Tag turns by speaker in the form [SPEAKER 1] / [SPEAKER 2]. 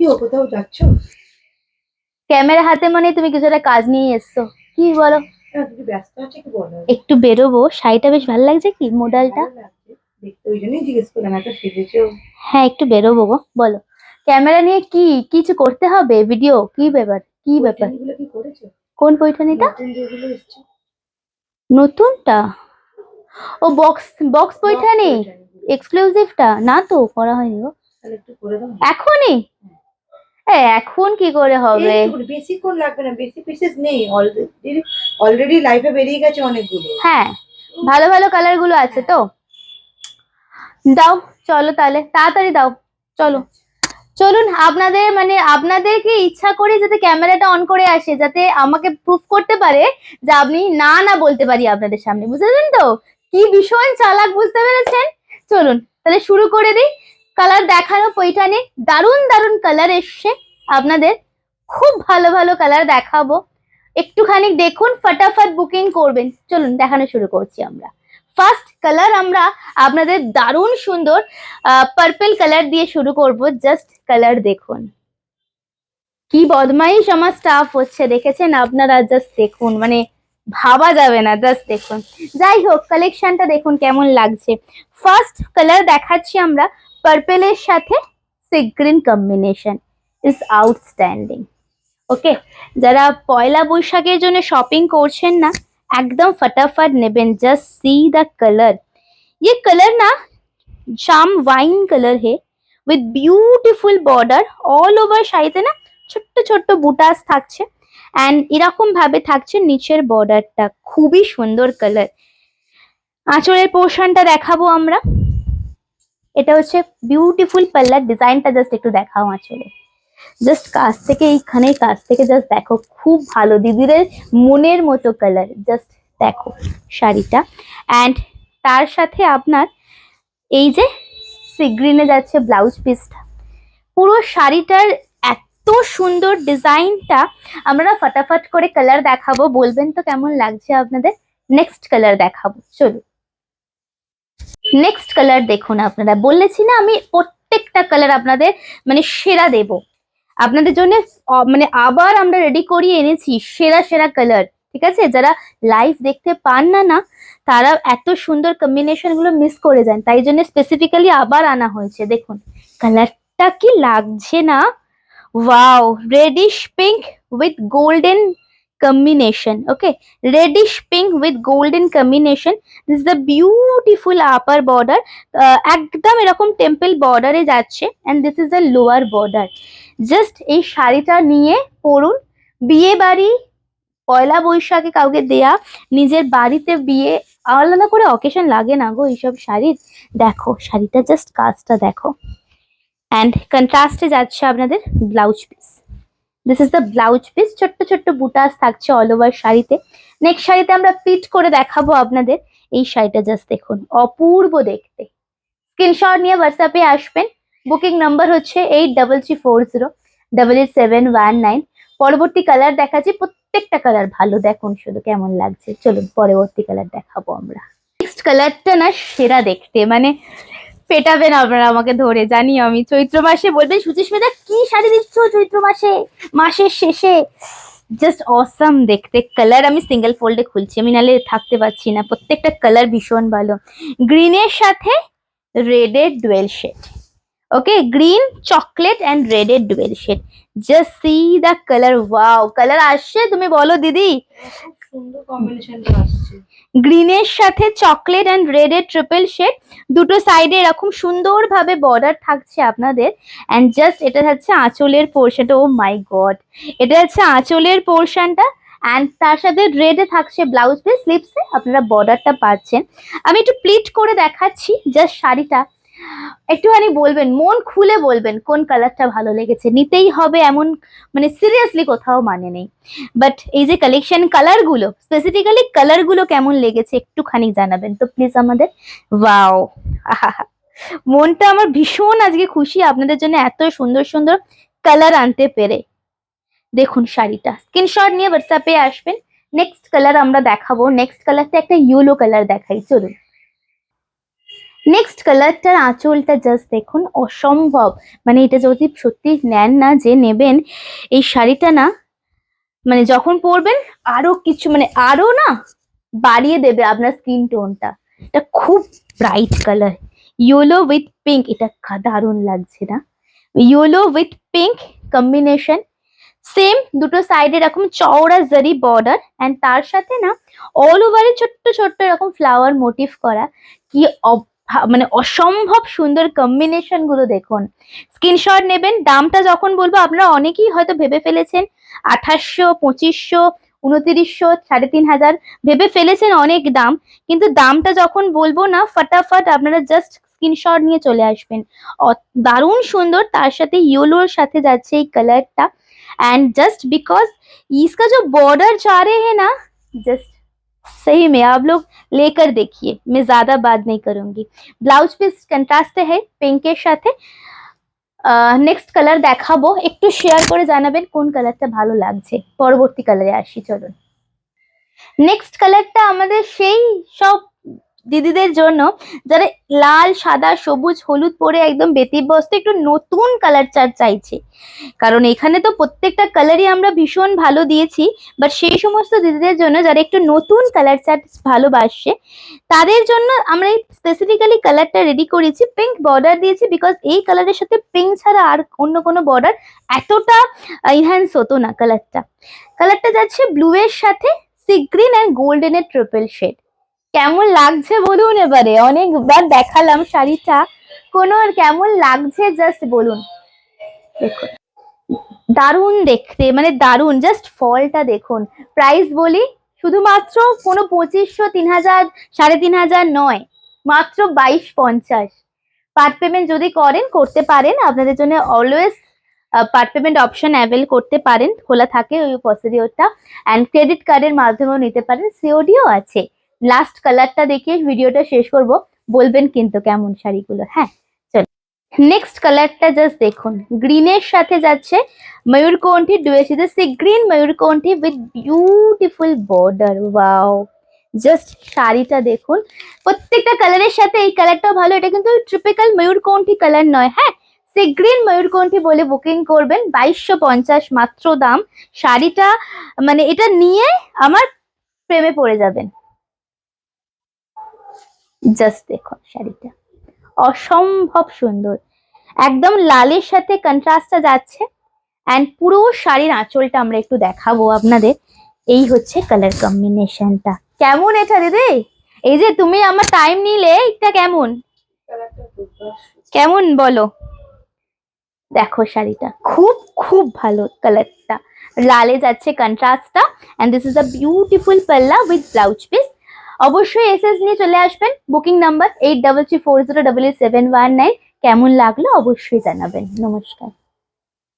[SPEAKER 1] কি ও কোথাও যাচ্ছ?
[SPEAKER 2] ক্যামেরা হাতে মানে তুমি কিছু একটা কাজ নিয়ে এসছো। কি বলো?
[SPEAKER 1] হ্যাঁ, ব্যস্ত আছে কি বলো?
[SPEAKER 2] একটু বেরোবো শাড়িটা বেশ ভালো লাগছে কি মোডালটা?
[SPEAKER 1] ভালো লাগছে। দেখতে ওই জন্যই জিজ্ঞেস করলাম এত সেজেছো।
[SPEAKER 2] হ্যাঁ একটু বেরোবো গো বলো। ক্যামেরা নিয়ে কি কিছু করতে হবে? ভিডিও কি ব্যাপার? কি ব্যাপার? কোন পৈঠানিটা?
[SPEAKER 1] নতুন
[SPEAKER 2] নতুনটা? ও বক্স বক্স পৈঠানি। এক্সক্লুসিভটা না তো করা হয়নি গো।
[SPEAKER 1] তাহলে একটু করে দাও না।
[SPEAKER 2] এখনই? এ, এখন কি করে হবে?
[SPEAKER 1] বেশিক্ষণ লাগবে না বেশি পিসেস নেই অলরেডি অলরেডি লাইফে বেরিয়ে গেছে অনেকগুলো।
[SPEAKER 2] হ্যাঁ ভালো ভালো কালারগুলো আছে তো। দাও চলো তাহলে তাড়াতাড়ি দাও চলো। চলুন আপনাদের মানে আপনাদেরকে ইচ্ছা করে যাতে ক্যামেরাটা অন করে আসে যাতে আমাকে প্রুফ করতে পারে যে আপনি না না বলতে পারি আপনাদের সামনে বুঝলেন তো? কি ভীষণ চালাক বুঝতে পেরেছেন? চলুন তাহলে শুরু করে দিই। কালার দেখানো পৈঠানি দারুণ দারুণ কালার এসছে। আপনাদের খুব ভালো ভালো কালার দেখাবো। একটুখানি দেখুন, ফটাফট বুকিং করবেন। চলুন, দেখানো শুরু করছি আমরা। ফার্স্ট কালার আমরা আপনাদের দারুণ সুন্দর পার্পল কালার দিয়ে শুরু করব। জাস্ট কালার দেখুন। কি বদমাইশ আমার স্টাফ হচ্ছে, দেখেছেন? আপনারা জাস্ট দেখুন মানে ভাবা যাবে না জাস্ট দেখুন। যাই হোক কালেকশনটা দেখুন কেমন লাগছে। ফার্স্ট কালার দেখাচ্ছি আমরা। পার্পেলের সাথে sea green combination is outstanding okay যারা পয়লা বৈশাখের জন্য শপিং করছেন না एकदम फटाफट नेबेन जस्ट सी द कलर ये कलर ना জাম wine colour hey with beautiful border all over শাড়িতে না ছোট্ট ছোট্ট বুটাস থাকছে অ্যান্ড এরকম ভাবে থাকছে নিচের বর্ডারটা খুবই সুন্দর কালার আঁচলের পোর্শনটা দেখাবো আমরা এটা হচ্ছে বিউটিফুল পাল্লার ডিজাইনটা জাস্ট একটু দেখাও আঁচলে। জাস্ট কাছ থেকে এইখানে কাছ থেকে জাস্ট দেখো, খুব ভালো দিদিদের মনের মতো কালার জাস্ট দেখো শাড়িটা। অ্যান্ড তার সাথে আপনার এই যে সিগ্রিনে যাচ্ছে ব্লাউজ পিসটা পুরো শাড়িটার এত সুন্দর ডিজাইনটা আমরা ফটাফট করে কালার দেখাবো, বলবেন তো কেমন লাগছে আপনাদের? নেক্সট কালার দেখাবো, চলুন। নেক্সট কালার দেখুন আপনারা। বলেছি না, আমি প্রত্যেকটা কালার আপনাদের মানে সেরা দেব। আপনাদের জন্য মানে আবার আমরা রেডি করিয়ে এনেছি সেরা সেরা কালার ঠিক আছে? যারা লাইভ দেখতে পান না না, তারা এত সুন্দর কম্বিনেশনগুলো মিস করে যান। তাই জন্য স্পেসিফিক্যালি আবার আনা হয়েছে। দেখুন কালারটা কি লাগছে না? Wow reddish pink with golden combination okay reddish pink with golden combination this the beautiful upper border একদম এরকম টেম্পল বর্ডারে যাচ্ছে and this is the lower border just এই শাড়িটা নিয়ে পরুন বিয়ে বাড়ি, পয়লা বৈশাখে কাউকে দেয়া, নিজের বাড়িতে বিয়ে, আলাদা করে অকেশন লাগে না গো এইসব শাড়ির। দেখো, শাড়িটা জাস্ট কাজটা দেখো। অ্যান্ড কন্ট্রাস্টে যাচ্ছে আপনাদের blouse piece this is the blouse piece ছোট্ট ছোট্ট বুটাস থাকছে অল ওভার শাড়িতে। নেক্সট শাড়িতে আমরা পিট করে দেখাবো আপনাদের। এই শাড়িটা জাস্ট দেখুন, অপূর্ব দেখতে। স্ক্রিনশট নিয়ে হোয়াটসঅ্যাপে আসবেন। বুকিং নাম্বার হচ্ছে eight double three four zero double eight seven one nine পরবর্তী কালার দেখাচ্ছি, প্রত্যেকটা কালার ভালো। দেখুন শুধু কেমন লাগছে। চলুন পরবর্তী কালার দেখাবো আমরা। নেক্সট কালারটা না সেরা দেখতে। মানে পেটাবেন আপনারা আমাকে ধরে জানি আমি। চৈত্র মাসে বলবেন সুচিস্মিতা কি শাড়ি দিচ্ছ চৈত্র মাসে? মাসের শেষে। জাস্ট অসাম দেখতে। কালার আমি সিঙ্গেল ফোল্ডে খুলছি। আমি নাহলে থাকতে পারছি না। প্রত্যেকটা কালার ভীষণ ভালো। গ্রিনের সাথে রেডের dual shade okay green chocolate and রেডের dual shade just see the colour wow colour আসছে? তুমি বলো, দিদি।
[SPEAKER 1] সুন্দর কম্বিনেশনটা আসছে।
[SPEAKER 2] গ্রিনের সাথে চকলেট অ্যান্ড রেড এর ট্রিপল শেড দুটো সাইডে এরকম সুন্দরভাবে বর্ডার থাকছে আপনাদের। অ্যান্ড জাস্ট এটা হচ্ছে আঁচলের পোর্শনটা ও মাই গড এটা হচ্ছে আঁচলের পোর্শনটা অ্যান্ড তার সাথে রেডে থাকছে ব্লাউজ পিস স্লিপসে আপনারা বর্ডারটা পাচ্ছেন। আমি একটু প্লিট করে দেখাচ্ছি জাস্ট শাড়িটা। একটুখানি বলবেন, মন খুলে বলবেন কোন কালারটা ভালো লেগেছে। নিতেই হবে এমন মানে সিরিয়াসলি কোথাও মানে নেই। বাট এই যে কালেকশন কালারগুলো স্পেসিফিক্যালি কালারগুলো কেমন লেগেছে একটুখানি জানাবেন তো প্লিজ আমাদের। ওয়াও মনটা আমার ভীষণ আজকে খুশি, আপনাদের জন্য এত সুন্দর সুন্দর কালার আনতে পেরে। দেখুন শাড়িটা স্ক্রিনশট নিয়ে হোয়াটসঅ্যাপে আসবেন। নেক্সট কালার আমরা দেখাবো। নেক্সট কালারটা একটা ইয়েলো কালার দেখাই, চলুন। নেক্সট কালারটার আঁচলটা জাস্ট দেখুন, অসম্ভব। মানে এটা যদি সত্যি নেন না, যে নেবেন, এই শাড়িটা না মানে যখন পরবেন, আরও কিছু মানে আরও না বাড়িয়ে দেবে আপনার স্কিন টোনটা এটা খুব bright colour yellow with pink এটা দারুণ লাগছে না? Yellow with pink combination same দুটো সাইডে এরকম চওড়া জারি বর্ডার অ্যান্ড তার সাথে না অল ওভারে ছোট্ট ছোট্ট এরকম ফ্লাওয়ার মোটিভ করা। কি মানে অসম্ভব সুন্দর কম্বিনেশন গুলো দেখুন স্ক্রিনশট নেবেন দামটা যখন বলবো আপনারা অনেকেই হয়তো ভেবে ফেলেছেন আঠাশশো পঁচিশশো উনতিরিশশো সাড়ে তিন হাজার ভেবে ফেলেছেন অনেক দাম কিন্তু দামটা যখন বলবো না ফটাফট আপনারা জাস্ট স্ক্রিনশট নিয়ে চলে আসবেন অ- দারুণ সুন্দর তার সাথে ইয়েলোর সাথে যাচ্ছে এই কালারটা एंड जस्ट बिकॉज इसका जो बॉर्डर जा रहे हैं ना जस्ट सही में आप लोग लेकर देखिए मैं ज्यादा बात नहीं करूंगी ব্লাউজ পিস কন্ট্রাস্টে है পিঙ্কের সাথে নেক্সট কালার দেখাবো একটু শেয়ার করে জানাবেন কোন কালারটা ভালো লাগছে পরবর্তী কালারে আসি চলুন নেক্সট কালারটা আমাদের সেই সব দিদিদের জন্য যারা লাল, সাদা, সবুজ, হলুদ পরে একদম ব্যতিব্যস্ত, একটু নতুন কালার চার চাইছে। কারণ এখানে তো প্রত্যেকটা কালারই আমরা ভীষণ ভালো দিয়েছি বাট সেই সমস্ত দিদিদের জন্য যারা একটু নতুন কালার চার্ট ভালোবাসছে, তাদের জন্য আমরা এই স্পেসিফিক্যালি কালারটা রেডি করেছি পিঙ্ক বর্ডার দিয়েছি বিকজ এই কালারের সাথে পিঙ্ক ছাড়া আর অন্য কোনো বর্ডার এতটা ইনহ্যান্স হতো না কালারটা কালারটা যাচ্ছে ব্লু এর সাথে সি গ্রিন অ্যান্ড গোল্ডেনের ট্রিপল শেড কেমন লাগছে বলুন এবারে? অনেকবার দেখালাম শাড়িটা। কোনো কেমন লাগছে? জাস্ট বলুন। দেখুন। দারুণ দেখতে মানে দারুণ। জাস্ট ফলটা দেখুন। প্রাইস বলি, শুধুমাত্র কোনো পঁচিশশো, তিন হাজার, সাড়ে তিন হাজার নয়, মাত্র বাইশ পঞ্চাশ। পার্ট পেমেন্ট যদি করেন, করতে পারেন। আপনাদের জন্য always part payment option avail করতে পারেন। খোলা থাকে ওই প্রসিডিওরটা অ্যান্ড ক্রেডিট কার্ডের মাধ্যমেও নিতে পারেন। সিওডিও আছে। লাস্ট কালারটা দেখিয়ে ভিডিওটা শেষ করব। বলবেন কিন্তু কেমন শাড়িগুলো হ্যাঁ? চলো। নেক্সট কালারটা জাস্ট দেখুন। গ্রিনের সাথে যাচ্ছে ময়ূরকণ্ঠী ডুয়েছে sea green ময়ূরকণ্ঠী with beautiful border wow just শাড়িটা দেখুন। প্রত্যেকটা কালারের সাথে এই কালারটাও ভালো, এটা কিন্তু ট্রিপিক্যাল ময়ূরকণ্ঠী কালার নয় হ্যাঁ? সি গ্রিন ময়ূরকণ্ঠী বলে বুকিং করবেন, বাইশশো পঞ্চাশ মাত্র দাম। শাড়িটা মানে এটা নিয়ে আমার প্রেমে পড়ে যাবেন। জাস্ট দেখুন শাড়িটা। অসম্ভব সুন্দর। একদম লালের সাথে কন্ট্রাস্টটা যাচ্ছে। অ্যান্ড পুরো শাড়ির আঁচলটা আমরা একটু দেখাবো আপনাদের। এই হচ্ছে কালার কম্বিনেশনটা কেমন এটা দিদি? এই যে তুমি আমার টাইম নিলে, এটা কেমন? কেমন বলো? দেখো শাড়িটা। খুব খুব ভালো কালারটা লালে যাচ্ছে কন্ট্রাস্টটা and this is a beautiful পাল্লা উইথ ব্লাউজ পিস অবশ্যই এসএস নিয়ে চলে আসবেন। Booking number eight double three four zero double eight seven one nine কেমন লাগল অবশ্যই জানাবেন। নমস্কার।